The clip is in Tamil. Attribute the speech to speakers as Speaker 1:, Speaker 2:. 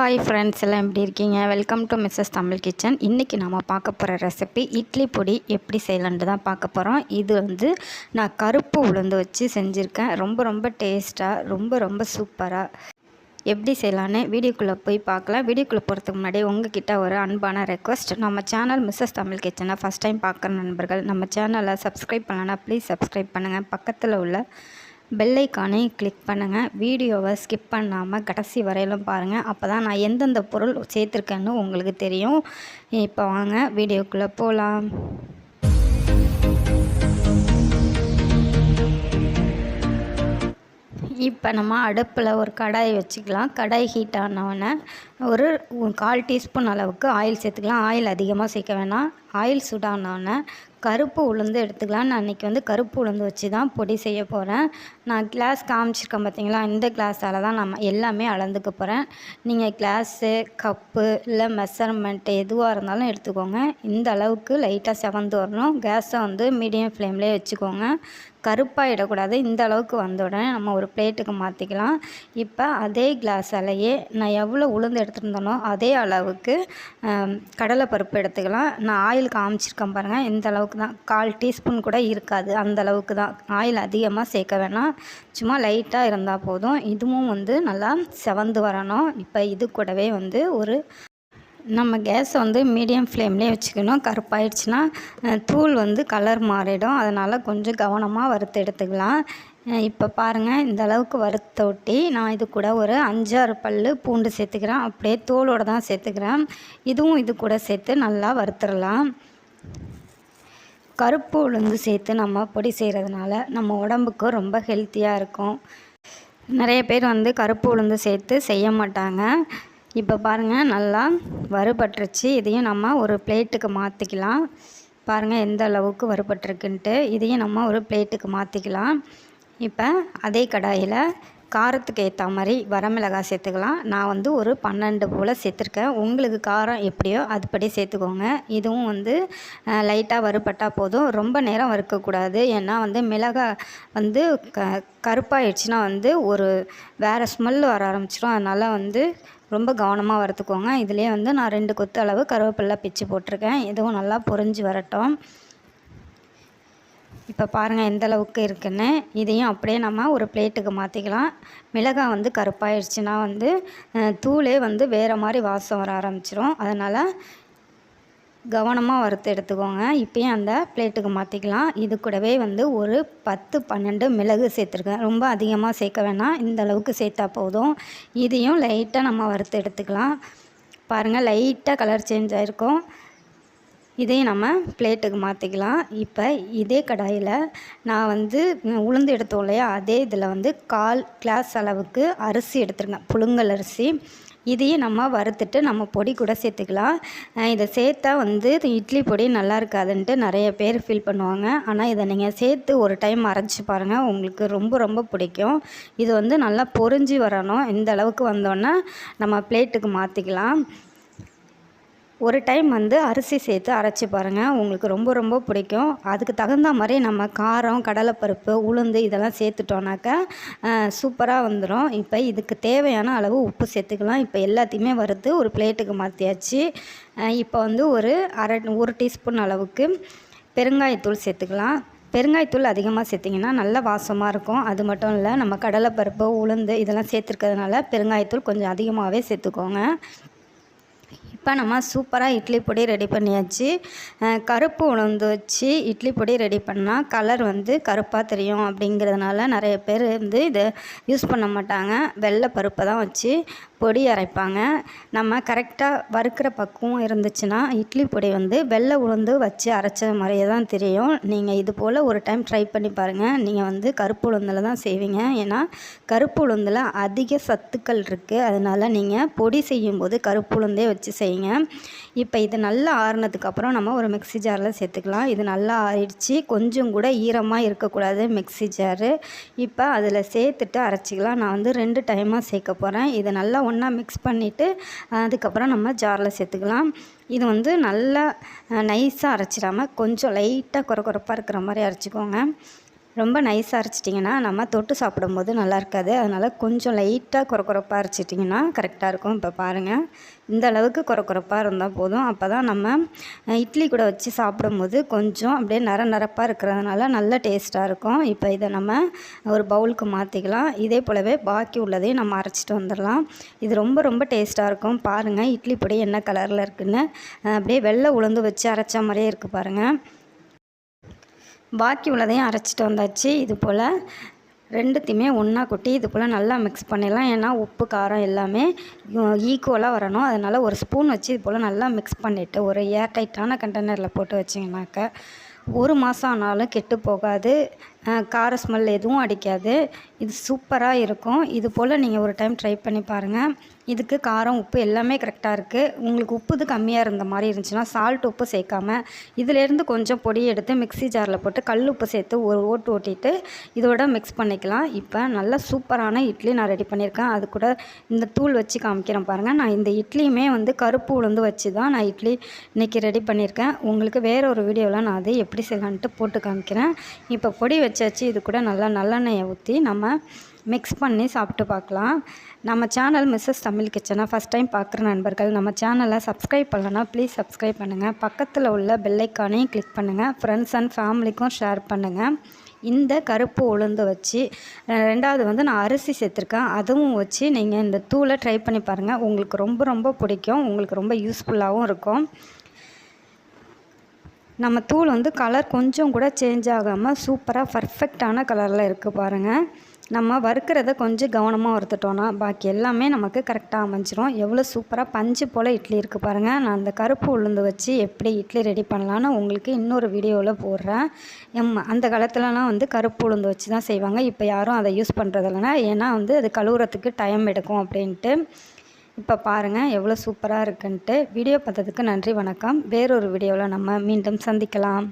Speaker 1: ஹாய் ஃப்ரெண்ட்ஸ் எல்லாம் எப்படி இருக்கீங்க? Welcome to Mrs Tamil kitchen இன்றைக்கி நம்ம பார்க்க போகிற ரெசிபி இட்லி பொடி எப்படி செய்யலான்ட்டு தான் பார்க்க போகிறோம் இது வந்து நான் கருப்பு உளுந்து வச்சு செஞ்சுருக்கேன். ரொம்ப ரொம்ப டேஸ்ட்டாக ரொம்ப ரொம்ப சூப்பராக எப்படி செய்யலான்னு வீடியோக்குள்ளே போய் பார்க்கலாம். வீடியோக்குள்ளே போகிறதுக்கு முன்னாடி உங்ககிட்ட ஒரு அன்பான ரெக்வஸ்ட் நம்ம சேனல் மிஸ்ஸஸ் தமிழ் கிச்சனை ஃபஸ்ட் டைம் பார்க்குற நண்பர்கள் நம்ம சேனலை சப்ஸ்கிரைப் பண்ணலன்னா ப்ளீஸ் சப்ஸ்கிரைப் பண்ணுங்கள் பக்கத்தில் உள்ள பெல்லைக்கானே கிளிக் பண்ணுங்கள் வீடியோவை ஸ்கிப் பண்ணாமல் கடைசி வரையிலும் பாருங்கள் அப்போ தான் நான் எந்தெந்த பொருள் சேர்த்துருக்கேன்னு உங்களுக்கு தெரியும். இப்போ வாங்க வீடியோக்குள்ளே போகலாம் இப்போ நம்ம அடுப்பில் ஒரு கடாய் வச்சுக்கலாம். கடாய் ஹீட் ஆனவுடனே ஒரு கால் டீஸ்பூன் அளவுக்கு ஆயில் சேர்த்துக்கலாம். ஆயில் அதிகமாக சேர்க்க வேணாம். ஆயில் சூடானோடனே கருப்பு உளுந்து எடுத்துக்கலாம் நான் இன்றைக்கி வந்து கருப்பு உளுந்து வச்சு தான் பொடி செய்ய போகிறேன் நான் கிளாஸ் காமிச்சிருக்கேன் பார்த்தீங்களா இந்த கிளாஸால் தான் நம்ம எல்லாமே அளந்துக்க போகிறேன் நீங்கள் கிளாஸு கப்பு இல்லை மெஷர்மெண்ட்டு எதுவாக இருந்தாலும் எடுத்துக்கோங்க. இந்த அளவுக்கு லைட்டாக செவந்து வரணும். கேஸை வந்து மீடியம் ஃப்ளேம்லேயே வச்சுக்கோங்க. கருப்பாகிடக்கூடாது இந்த அளவுக்கு வந்த உடனே நம்ம ஒரு பிளேட்டுக்கு மாற்றிக்கலாம் இப்போ அதே கிளாஸாலேயே நான் எவ்வளோ உளுந்து எடுத்துருந்தனோ அதே அளவுக்கு கடலைப்பருப்பு எடுத்துக்கலாம். நான் ஆயில் காமிச்சிருக்கேன் பாருங்கள் இந்த அளவுக்கு தான்? கால் டீஸ்பூன் கூட இருக்காது. அந்த அளவுக்கு தான். ஆயில் அதிகமாக சேர்க்க வேணாம். சும்மா லைட்டாக இருந்தால் போதும். இதுவும் வந்து நல்லா செவந்து வரணும். இப்போ இது கூடவே வந்து ஒரு நம்ம கேஸை வந்து மீடியம் ஃப்ளேம்லேயே வச்சுக்கணும். கருப்பாயிடுச்சுன்னா தூள் வந்து கலர் மாறிடும். அதனால் கொஞ்சம் கவனமாக வறுத்து எடுத்துக்கலாம். இப்போ பாருங்கள் இந்த அளவுக்கு வறுத்த ஒட்டி நான் இது கூட ஒரு அஞ்சாறு பல் பூண்டு சேர்த்துக்கிறேன். அப்படியே தோலோடு தான் சேர்த்துக்கிறேன். இதுவும் இது கூட சேர்த்து நல்லா வறுத்துடலாம். கருப்பு உளுந்து சேர்த்து நம்ம பொடி செய்கிறதுனால நம்ம உடம்புக்கு ரொம்ப ஹெல்த்தியாக இருக்கும். நிறைய பேர் வந்து கருப்பு உளுந்து சேர்த்து செய்ய மாட்டாங்க. இப்போ பாருங்கள் நல்லா வறுபட்டுருச்சு. இதையும் நம்ம ஒரு பிளேட்டுக்கு மாற்றிக்கலாம் பாருங்கள் எந்த அளவுக்கு வறுபட்டுருக்குன்ட்டு. இதையும் நம்ம ஒரு பிளேட்டுக்கு மாற்றிக்கலாம் இப்போ அதே கடாயில் காரத்துக்கு ஏற்ற மாதிரி வரமிளகாய் சேர்த்துக்கலாம். நான் வந்து ஒரு பன்னெண்டு போல் சேர்த்துருக்கேன். உங்களுக்கு காரம் எப்படியோ அதுபடி சேர்த்துக்கோங்க. இதுவும் வந்து லைட்டாக வறுபட்டால் போதும். ரொம்ப நேரம் வறுக்கக்கூடாது. ஏன்னா வந்து மிளகாய் வந்து க கருப்பாயிடுச்சுன்னா வந்து ஒரு வேறு ஸ்மெல் வர ஆரம்பிச்சிடும் அதனால் வந்து ரொம்ப கவனமாக வறுத்துக்கோங்க. இதுலேயே வந்து நான் ரெண்டு கொத்து அளவு கருவேப்பிலை பிச்சு போட்டிருக்கேன். இதுவும் நல்லா பொறிஞ்சு வரட்டும். இப்போ பாருங்கள் எந்த அளவுக்கு இருக்குன்னு. இதையும் அப்படியே நம்ம ஒரு பிளேட்டுக்கு மாற்றிக்கலாம் மிளகாய் வந்து கருப்பாயிடுச்சுன்னா வந்து தூளே வந்து வேறு மாதிரி வாசம் வர ஆரம்பிச்சிரும். அதனால் கவனமாக வறுத்து எடுத்துக்கோங்க. இப்போயும் அந்த பிளேட்டுக்கு மாற்றிக்கலாம் இது கூடவே வந்து ஒரு பத்து பன்னெண்டு மிளகு சேர்த்துருக்கேன். ரொம்ப அதிகமாக சேர்க்க வேணாம். இந்த அளவுக்கு சேர்த்தா போதும். இதையும் லைட்டாக நம்ம வறுத்து எடுத்துக்கலாம். பாருங்கள் லைட்டாக கலர் சேஞ்ச் ஆகிருக்கும் இதையும் நம்ம பிளேட்டுக்கு மாற்றிக்கலாம் இப்போ இதே கடாயில் நான் வந்து உளுந்து எடுத்தோம் இல்லையா? அதே இதில் வந்து கால் கிளாஸ் அளவுக்கு அரிசி எடுத்துருங்க புழுங்கல் அரிசி. இதையும் நம்ம வறுத்துட்டு நம்ம பொடி கூட சேர்த்துக்கலாம். இதை சேர்த்தா வந்து இட்லி பொடி நல்லா இருக்காதுன்ட்டு நிறைய பேர் ஃபீல் பண்ணுவாங்க. ஆனால் இதை நீங்கள் சேர்த்து ஒரு டைம் அரைச்சி பாருங்கள் உங்களுக்கு ரொம்ப ரொம்ப பிடிக்கும். இது வந்து நல்லா பொறிஞ்சி வரணும். இந்த அளவுக்கு வந்தோன்னே நம்ம பிளேட்டுக்கு மாற்றிக்கலாம் ஒரு டைம் வந்து அரிசி சேர்த்து அரைச்சி பாருங்கள் உங்களுக்கு ரொம்ப ரொம்ப பிடிக்கும். அதுக்கு தகுந்த மாதிரி நம்ம காரம் கடலைப்பருப்பு உளுந்து இதெல்லாம் சேர்த்துட்டோன்னாக்கா சூப்பராக வந்துடும் இப்போ இதுக்கு தேவையான அளவு உப்பு சேர்த்துக்கலாம். இப்போ எல்லாத்தையுமே வறுத்து ஒரு பிளேட்டுக்கு மாற்றியாச்சு இப்போ வந்து ஒரு அரை ஒரு டீஸ்பூன் அளவுக்கு பெருங்காயத்தூள் சேர்த்துக்கலாம். பெருங்காயத்தூள் அதிகமாக சேர்த்திங்கன்னா நல்ல வாசமாக இருக்கும். அது மட்டும் இல்லை நம்ம கடலைப்பருப்பு உளுந்து இதெல்லாம் சேர்த்துருக்கிறதுனால பெருங்காயத்தூள் கொஞ்சம் அதிகமாகவே சேர்த்துக்கோங்க. இப்போ நம்ம சூப்பராக இட்லி பொடி ரெடி பண்ணியாச்சு. கருப்பு உளுந்து வச்சு இட்லி பொடி ரெடி பண்ணால் கலர் வந்து கருப்பாக தெரியும் அப்படிங்கிறதுனால நிறைய பேர் வந்து இதை யூஸ் பண்ண மாட்டாங்க. வெள்ளை பருப்பை தான் வச்சு பொடி அரைப்பாங்க. நம்ம கரெக்டாக வறுக்கிற பக்குவம் இருந்துச்சுன்னா இட்லி பொடி வந்து வெள்ளை உளுந்து வச்சு அரைச்ச மாதிரியே தான் தெரியும். நீங்கள் இது போல் ஒரு டைம் ட்ரை பண்ணி பாருங்கள் நீங்கள் வந்து கருப்பு உளுந்தில் தான் செய்வீங்க. ஏன்னா கருப்பு உளுந்தில் அதிக சத்துக்கள் இருக்குது அதனால் நீங்கள் பொடி செய்யும்போது கருப்பு உளுந்தே வச்சு செய்யுங்க. இப்போ இது நல்லா ஆறுனதுக்கப்புறம் நம்ம ஒரு மிக்சி ஜாரில் சேர்த்துக்கலாம். இது நல்லா ஆறிடுச்சு. கொஞ்சம் கூட ஈரமாக இருக்கக்கூடாது மிக்சி ஜாரு. இப்போ அதில் சேர்த்துட்டு அரைச்சிக்கலாம். நான் வந்து ரெண்டு டைமாக சேர்க்க போகிறேன் இதை நல்லா ஒன்றா மிக்ஸ் பண்ணிவிட்டு அதுக்கப்புறம் நம்ம ஜாரில் சேர்த்துக்கலாம். இது வந்து நல்லா நைஸாக அரைச்சிடாமல் கொஞ்சம் லைட்டாக குறை குறைப்பாக இருக்கிற மாதிரி அரைச்சிக்கோங்க. ரொம்ப நைஸாக அரைச்சிட்டிங்கன்னா நம்ம தொட்டு சாப்பிடும்போது நல்லா இருக்காது. அதனால் கொஞ்சம் லைட்டாக குறை குறைப்பாக அரைச்சிட்டிங்கன்னா கரெக்டாக இருக்கும். இப்போ பாருங்கள் இந்த அளவுக்கு குறை குறைப்பாக இருந்தால் போதும். அப்போ தான் நம்ம இட்லி கூட வச்சு சாப்பிடும்போது கொஞ்சம் அப்படியே நர நரப்பாக இருக்கிறதுனால நல்ல டேஸ்ட்டாக இருக்கும். இப்போ இதை நம்ம ஒரு பவுலுக்கு மாற்றிக்கலாம் இதே போலவே பாக்கி உள்ளதையும் நம்ம அரைச்சிட்டு வந்துடலாம். இது ரொம்ப ரொம்ப டேஸ்ட்டாக இருக்கும். பாருங்கள் இட்லி பொடி என்ன கலரில் இருக்குதுன்னு அப்படியே வெள்ளை உளுந்து வச்சு அரைச்ச மாதிரியே இருக்குது பாருங்கள் பாக்கி உள்ளதையும் அரைச்சிட்டு வந்தாச்சு. இது போல் ரெண்டுத்தையுமே ஒன்றா கொட்டி இது போல் நல்லா மிக்ஸ் பண்ணிடலாம். ஏன்னா உப்பு காரம் எல்லாமே ஈக்குவலாக வரணும். அதனால் ஒரு ஸ்பூன் வச்சு இது போல் நல்லா மிக்ஸ் பண்ணிவிட்டு ஒரு ஏர் டைட்டான கண்டெய்னரில் போட்டு வச்சிங்கனாக்க ஒரு மாதம் ஆனாலும் கெட்டு போகாது. கார ஸ்மெல் எதுவும் அடிக்காது. இது சூப்பராக இருக்கும். இது போல் நீங்கள் ஒரு டைம் ட்ரை பண்ணி பாருங்கள் இதுக்கு காரம் உப்பு எல்லாமே கரெக்டாக இருக்குது உங்களுக்கு உப்பு இது கம்மியாக இருந்த மாதிரி இருந்துச்சுன்னா சால்ட் உப்பு சேர்க்காம இதிலேருந்து கொஞ்சம் பொடி எடுத்து மிக்ஸி ஜாரில் போட்டு கல் உப்பு சேர்த்து ஒரு ஓட்டு ஓட்டிட்டு இதோட மிக்ஸ் பண்ணிக்கலாம். இப்போ நல்ல சூப்பரான இட்லி நான் ரெடி பண்ணியிருக்கேன். அது கூட இந்த தூள் வச்சு காமிக்கிறேன் பாருங்கள் நான் இந்த இட்லியுமே வந்து கருப்பு உளுந்து வச்சு தான் நான் இட்லி இன்றைக்கி ரெடி பண்ணியிருக்கேன். உங்களுக்கு வேறு ஒரு வீடியோவில் நான் அதை எப்படி செய்யலான்ட்டு போட்டு காமிக்கிறேன். இப்போ பொடி வச்சாச்சு இது கூட நல்லா நல்லெண்ணெயை ஊற்றி நம்ம மிக்ஸ் பண்ணி சாப்பிட்டு பார்க்கலாம். நம்ம சேனல் மிஸ்ஸஸ் தமிழ் கிச்சனை ஃபஸ்ட் டைம் பார்க்குற நண்பர்கள் நம்ம சேனலை சப்ஸ்கிரைப் பண்ணலன்னா ப்ளீஸ் சப்ஸ்கிரைப் பண்ணுங்கள் பக்கத்தில் உள்ள பெல்லைக்கானையும் கிளிக் பண்ணுங்கள் ஃப்ரெண்ட்ஸ் அண்ட் ஃபேமிலிக்கும் ஷேர் பண்ணுங்கள் இந்த கருப்பு உளுந்து வச்சு ரெண்டாவது வந்து நான் அரிசி சேர்த்துருக்கேன். அதுவும் வச்சு நீங்கள் இந்த தூளை ட்ரை பண்ணி பாருங்கள் உங்களுக்கு ரொம்ப ரொம்ப பிடிக்கும். உங்களுக்கு ரொம்ப யூஸ்ஃபுல்லாகவும் இருக்கும். நம்ம தூள் வந்து கலர் கொஞ்சம் கூட சேஞ்ச் ஆகாமல் சூப்பராக பர்ஃபெக்டான கலரில் இருக்குது பாருங்கள் நம்ம வறுக்கிறத கொஞ்சம் கவனமாக வறுத்துட்டோன்னா பாக்கி எல்லாமே நமக்கு கரெக்டாக அமைஞ்சிரும். எவ்வளோ சூப்பராக பஞ்சு போல் இட்லி இருக்குது பாருங்கள் நான் அந்த கருப்பு உளுந்து வச்சு எப்படி இட்லி ரெடி பண்ணலான்னு உங்களுக்கு இன்னொரு வீடியோவில் போடுறேன். எம் அந்த காலத்துலலாம் வந்து கருப்பு உளுந்து வச்சு தான் செய்வாங்க. இப்போ யாரும் அதை யூஸ் பண்ணுறதில்லனா ஏன்னா வந்து அது கழுவுறதுக்கு டைம் எடுக்கும் அப்படின்ட்டு. இப்போ பாருங்கள் எவ்வளோ சூப்பராக இருக்குன்ட்டு. வீடியோ பார்த்ததுக்கு நன்றி வணக்கம். வேறொரு வீடியோவில் நம்ம மீண்டும் சந்திக்கலாம்.